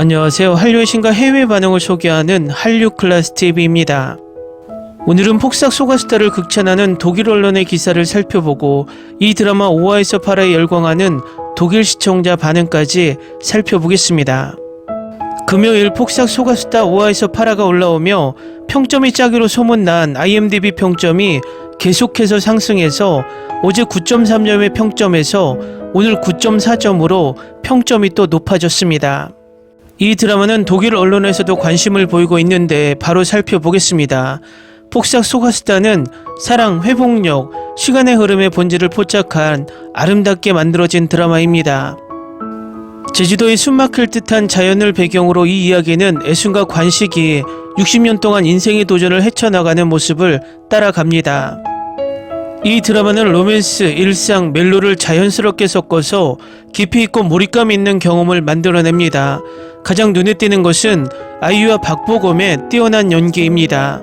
안녕하세요. 한류의 신과 해외 반응을 소개하는 한류 클래스 TV입니다. 오늘은 폭삭 소가스타를 극찬하는 독일 언론의 기사를 살펴보고 이 드라마 오화에서 팔아에 열광하는 독일 시청자 반응까지 살펴보겠습니다. 금요일 폭삭 소가스타 오화에서 파라가 올라오며 평점이 짜기로 소문난 IMDb 평점이 계속해서 상승해서 어제 9.3점의 평점에서 오늘 9.4점으로 평점이 또 높아졌습니다. 이 드라마는 독일 언론에서도 관심을 보이고 있는데 바로 살펴보겠습니다. 폭삭 소가스타는 사랑, 회복력, 시간의 흐름의 본질을 포착한 아름답게 만들어진 드라마입니다. 제주도의 숨막힐 듯한 자연을 배경으로 이 이야기는 애순과 관식이 60년 동안 인생의 도전을 헤쳐나가는 모습을 따라갑니다. 이 드라마는 로맨스, 일상, 멜로를 자연스럽게 섞어서 깊이 있고 몰입감 있는 경험을 만들어냅니다. 가장 눈에 띄는 것은 아이유와 박보검의 뛰어난 연기입니다.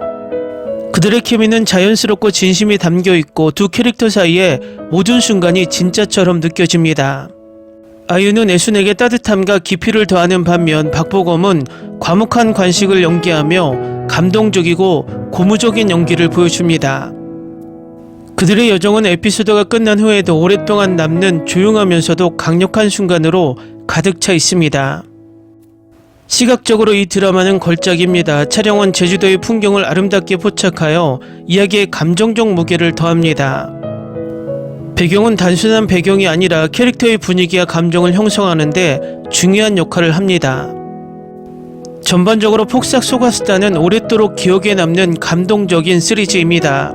그들의 케미는 자연스럽고 진심이 담겨 있고 두 캐릭터 사이의 모든 순간이 진짜처럼 느껴집니다. 아이유는 애순에게 따뜻함과 깊이를 더하는 반면 박보검은 과묵한 관식을 연기하며 감동적이고 고무적인 연기를 보여줍니다. 그들의 여정은 에피소드가 끝난 후에도 오랫동안 남는 조용하면서도 강력한 순간으로 가득 차 있습니다. 시각적으로 이 드라마는 걸작입니다. 촬영은 제주도의 풍경을 아름답게 포착하여 이야기에 감정적 무게를 더합니다. 배경은 단순한 배경이 아니라 캐릭터의 분위기와 감정을 형성하는데 중요한 역할을 합니다. 전반적으로 폭삭 소가스타는 오랫도록 기억에 남는 감동적인 시리즈입니다.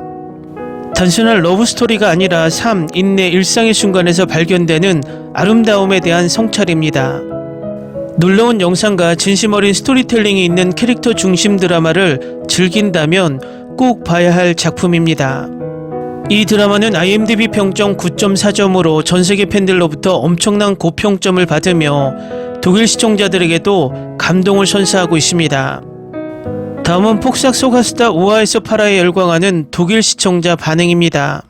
단순한 러브스토리가 아니라 삶, 인내, 일상의 순간에서 발견되는 아름다움에 대한 성찰입니다. 놀라운 영상과 진심 어린 스토리텔링이 있는 캐릭터 중심 드라마를 즐긴다면 꼭 봐야 할 작품입니다. 이 드라마는 IMDb 평점 9.4점으로 전 세계 팬들로부터 엄청난 고평점을 받으며 독일 시청자들에게도 감동을 선사하고 있습니다. 다음은 폭삭 소가스타 5화에서 8화에 열광하는 독일 시청자 반응입니다.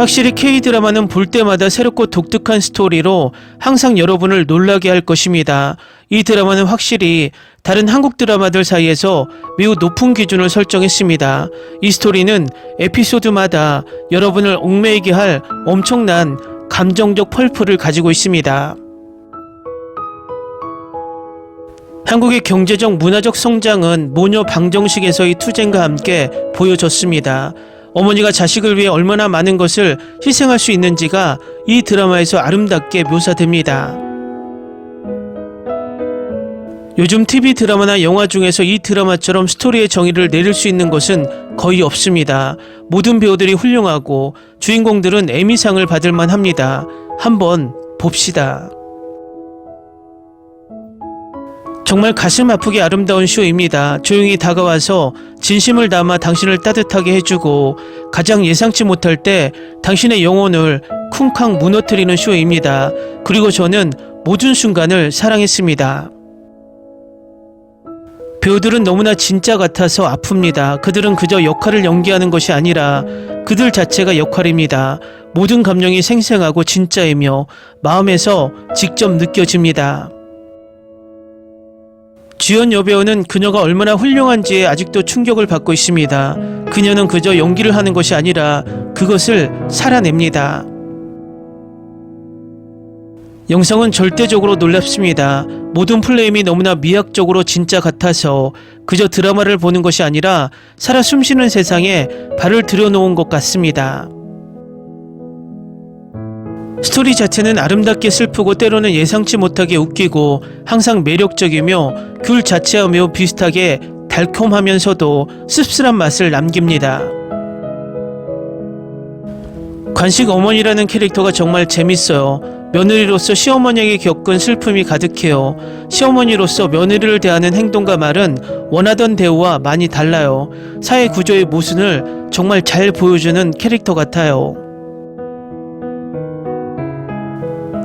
확실히 K-드라마는 볼 때마다 새롭고 독특한 스토리로 항상 여러분을 놀라게 할 것입니다. 이 드라마는 확실히 다른 한국 드라마들 사이에서 매우 높은 기준을 설정했습니다. 이 스토리는 에피소드마다 여러분을 얽매이게 할 엄청난 감정적 펄프를 가지고 있습니다. 한국의 경제적 문화적 성장은 모녀 방정식에서의 투쟁과 함께 보여졌습니다. 어머니가 자식을 위해 얼마나 많은 것을 희생할 수 있는지가 이 드라마에서 아름답게 묘사됩니다. 요즘 TV 드라마나 영화 중에서 이 드라마처럼 스토리의 정의를 내릴 수 있는 것은 거의 없습니다. 모든 배우들이 훌륭하고 주인공들은 에미상을 받을 만합니다. 한번 봅시다. 정말 가슴 아프게 아름다운 쇼입니다. 조용히 다가와서 진심을 담아 당신을 따뜻하게 해주고 가장 예상치 못할 때 당신의 영혼을 쿵쾅 무너뜨리는 쇼입니다. 그리고 저는 모든 순간을 사랑했습니다. 배우들은 너무나 진짜 같아서 아픕니다. 그들은 그저 역할을 연기하는 것이 아니라 그들 자체가 역할입니다. 모든 감정이 생생하고 진짜이며 마음에서 직접 느껴집니다. 주연 여배우는 그녀가 얼마나 훌륭한지에 아직도 충격을 받고 있습니다. 그녀는 그저 연기를 하는 것이 아니라 그것을 살아냅니다. 영상은 절대적으로 놀랍습니다. 모든 플레임이 너무나 미학적으로 진짜 같아서 그저 드라마를 보는 것이 아니라 살아 숨쉬는 세상에 발을 들여놓은 것 같습니다. 스토리 자체는 아름답게 슬프고 때로는 예상치 못하게 웃기고 항상 매력적이며 귤 자체와 매우 비슷하게 달콤하면서도 씁쓸한 맛을 남깁니다. 관식 어머니라는 캐릭터가 정말 재밌어요. 며느리로서 시어머니에게 겪은 슬픔이 가득해요. 시어머니로서 며느리를 대하는 행동과 말은 원하던 대우와 많이 달라요. 사회 구조의 모순을 정말 잘 보여주는 캐릭터 같아요.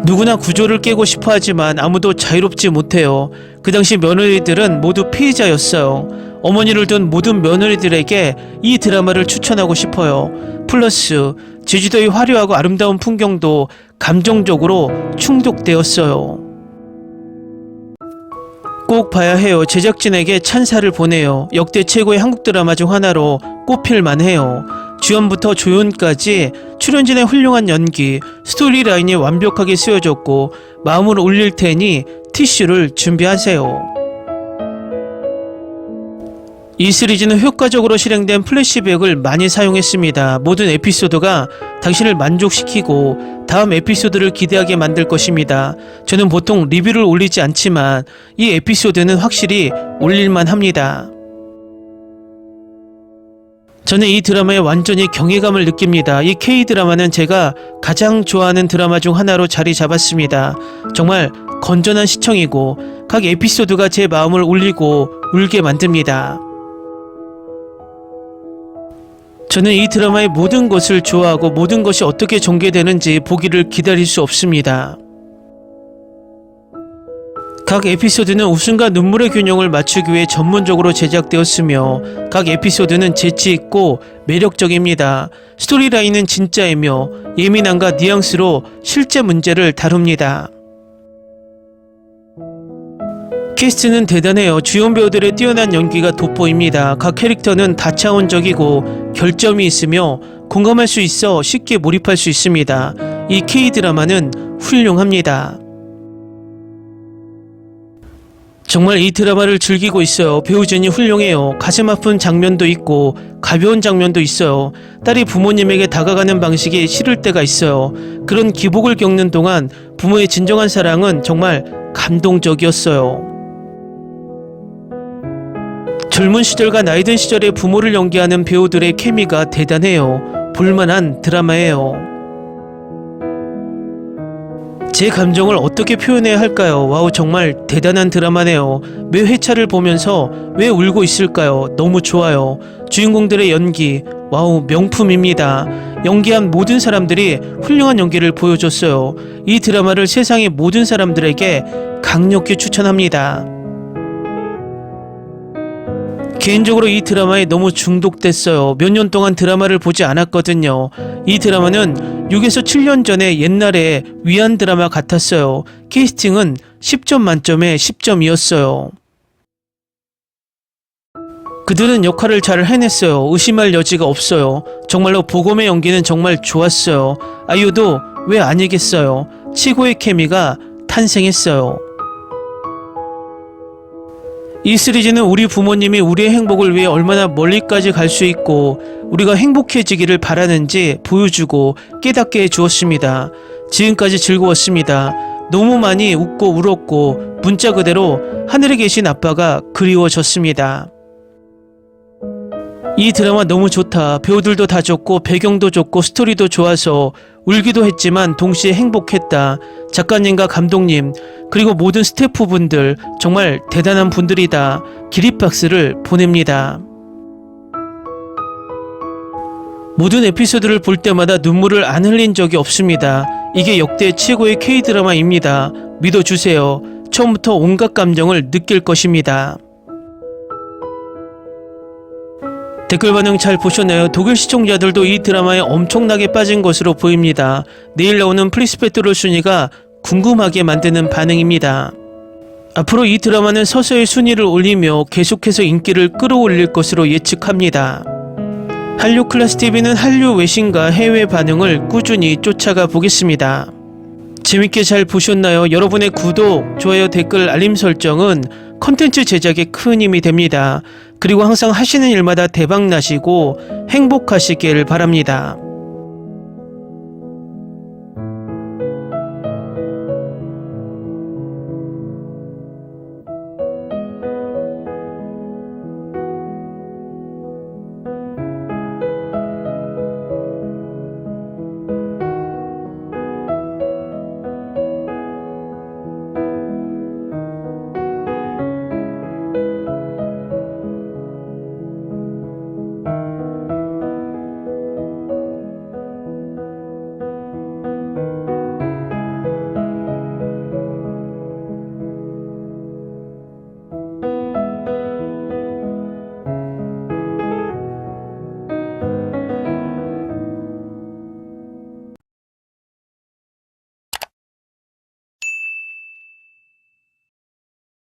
누구나 구조를 깨고 싶어 하지만 아무도 자유롭지 못해요. 그 당시 며느리들은 모두 피해자였어요. 어머니를 둔 모든 며느리들에게 이 드라마를 추천하고 싶어요. 플러스 제주도의 화려하고 아름다운 풍경도 감정적으로 충족되었어요. 꼭 봐야 해요. 제작진에게 찬사를 보내요. 역대 최고의 한국 드라마 중 하나로 꼽힐 만 해요. 주연부터 조연까지 출연진의 훌륭한 연기, 스토리 라인이 완벽하게 쓰여졌고 마음을 울릴 테니 티슈를 준비하세요. 이 시리즈는 효과적으로 실행된 플래시백을 많이 사용했습니다. 모든 에피소드가 당신을 만족시키고 다음 에피소드를 기대하게 만들 것입니다. 저는 보통 리뷰를 올리지 않지만 이 에피소드는 확실히 올릴만 합니다. 저는 이 드라마에 완전히 경외감을 느낍니다. 이 K-드라마는 제가 가장 좋아하는 드라마 중 하나로 자리 잡았습니다. 정말 건전한 시청이고 각 에피소드가 제 마음을 울리고 울게 만듭니다. 저는 이 드라마의 모든 것을 좋아하고 모든 것이 어떻게 전개되는지 보기를 기다릴 수 없습니다. 각 에피소드는 웃음과 눈물의 균형을 맞추기 위해 전문적으로 제작되었으며 각 에피소드는 재치 있고 매력적입니다. 스토리라인은 진짜이며 예민함과 뉘앙스로 실제 문제를 다룹니다. 캐스트는 대단해요. 주연 배우들의 뛰어난 연기가 돋보입니다. 각 캐릭터는 다차원적이고 결점이 있으며 공감할 수 있어 쉽게 몰입할 수 있습니다. 이 K-드라마는 훌륭합니다. 정말 이 드라마를 즐기고 있어요. 배우진이 훌륭해요. 가슴 아픈 장면도 있고 가벼운 장면도 있어요. 딸이 부모님에게 다가가는 방식이 싫을 때가 있어요. 그런 기복을 겪는 동안 부모의 진정한 사랑은 정말 감동적이었어요. 젊은 시절과 나이든 시절의 부모를 연기하는 배우들의 케미가 대단해요. 볼만한 드라마예요. 제 감정을 어떻게 표현해야 할까요? 와우, 정말 대단한 드라마네요. 매 회차를 보면서 왜 울고 있을까요? 너무 좋아요. 주인공들의 연기, 와우, 명품입니다. 연기한 모든 사람들이 훌륭한 연기를 보여줬어요. 이 드라마를 세상의 모든 사람들에게 강력히 추천합니다. 개인적으로 이 드라마에 너무 중독됐어요. 몇 년 동안 드라마를 보지 않았거든요. 이 드라마는 6에서 7년 전에 옛날에 위안 드라마 같았어요. 캐스팅은 10점 만점에 10점이었어요. 그들은 역할을 잘 해냈어요. 의심할 여지가 없어요. 정말로 보검의 연기는 정말 좋았어요. 아이유도 왜 아니겠어요. 최고의 케미가 탄생했어요. 이 시리즈는 우리 부모님이 우리의 행복을 위해 얼마나 멀리까지 갈 수 있고 우리가 행복해지기를 바라는지 보여주고 깨닫게 해 주었습니다. 지금까지 즐거웠습니다. 너무 많이 웃고 울었고 문자 그대로 하늘에 계신 아빠가 그리워졌습니다. 이 드라마 너무 좋다. 배우들도 다 좋고 배경도 좋고 스토리도 좋아서 울기도 했지만 동시에 행복했다. 작가님과 감독님 그리고 모든 스태프분들 정말 대단한 분들이다. 기립박수를 보냅니다. 모든 에피소드를 볼 때마다 눈물을 안 흘린 적이 없습니다. 이게 역대 최고의 K-드라마입니다. 믿어주세요. 처음부터 온갖 감정을 느낄 것입니다. 댓글 반응 잘 보셨나요? 독일 시청자들도 이 드라마에 엄청나게 빠진 것으로 보입니다. 내일 나오는 플리스페트롤 순위가 궁금하게 만드는 반응입니다. 앞으로 이 드라마는 서서히 순위를 올리며 계속해서 인기를 끌어올릴 것으로 예측합니다. 한류 클래스 TV는 한류 외신과 해외 반응을 꾸준히 쫓아가 보겠습니다. 재밌게 잘 보셨나요? 여러분의 구독, 좋아요, 댓글, 알림 설정은 컨텐츠 제작에 큰 힘이 됩니다. 그리고 항상 하시는 일마다 대박 나시고 행복하시길 바랍니다.